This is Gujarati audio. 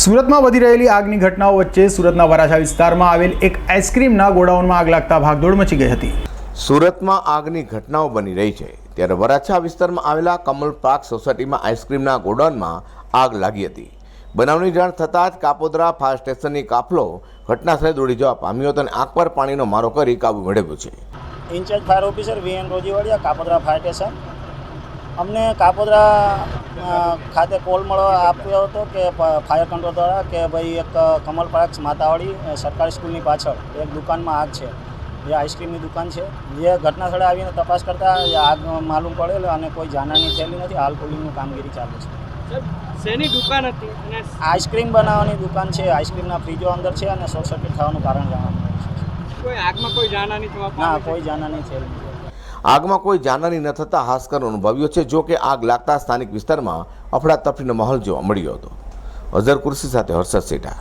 સુરતમાં વધી રહેલી આગની ઘટનાઓ વચ્ચે સુરતના વરાછા વિસ્તારમાં આવેલ એક આઈસ્ક્રીમના ગોડાઉનમાં આગ લાગતા ભાગદોડ મચી ગઈ હતી. સુરતમાં આગની ઘટનાઓ બની રહી છે. ત્યારે વરાછા વિસ્તારમાં આવેલા કમલ પાર્ક સોસાયટીમાં આઈસ્ક્રીમના ગોડાઉનમાં આગ લાગી હતી. બનાવની જાણ થતાં જ કાપોદરા ફાયર સ્ટેશનની કાફલો ઘટનાસ્થળે દોડી જવા પામ્યો હતો અને આગ પર પાણીનો મારો કરી કાબુ મેળવ્યો છે. Incharge fire officer VN Rojivadiya Kapodara fire station. અમને કાપોદરા ખાતે કોલ મળવા આપ્યો હતો કે ફાયર કંટ્રોલ દ્વારા કે ભાઈ એક કમલ પાર્ક માતાવાડી સરકારી સ્કૂલની પાછળ એક દુકાનમાં આગ છે. જે આઈસ્ક્રીમની દુકાન છે. જે ઘટના સ્થળે આવીને તપાસ કરતાં આગ માલુમ પડેલ અને કોઈ જાનહાની થયેલી નથી. હાલ કુલિંગની કામગીરી ચાલુ છે. શેની દુકાન હતી અને આઈસ્ક્રીમ બનાવવાની દુકાન છે. આઈસ્ક્રીમના ફ્રીજો અંદર છે અને શોર્ટ સર્કિટ થવાનું કારણ જાણવા મળ્યું છે. કોઈ આગમાં કોઈ જાનહાની થવા ના? કોઈ જાનહાની થયેલી નથી. આગમાં કોઈ જાનહાની ન થતાં હાસ્કર અનુભવ્યો છે. જો કે આગ લાગતા સ્થાનિક વિસ્તારમાં અફડાતફડીનો માહોલ જોવા મળ્યો હતો. અઝર કુર્સી સાથે હર્ષદ સેઠા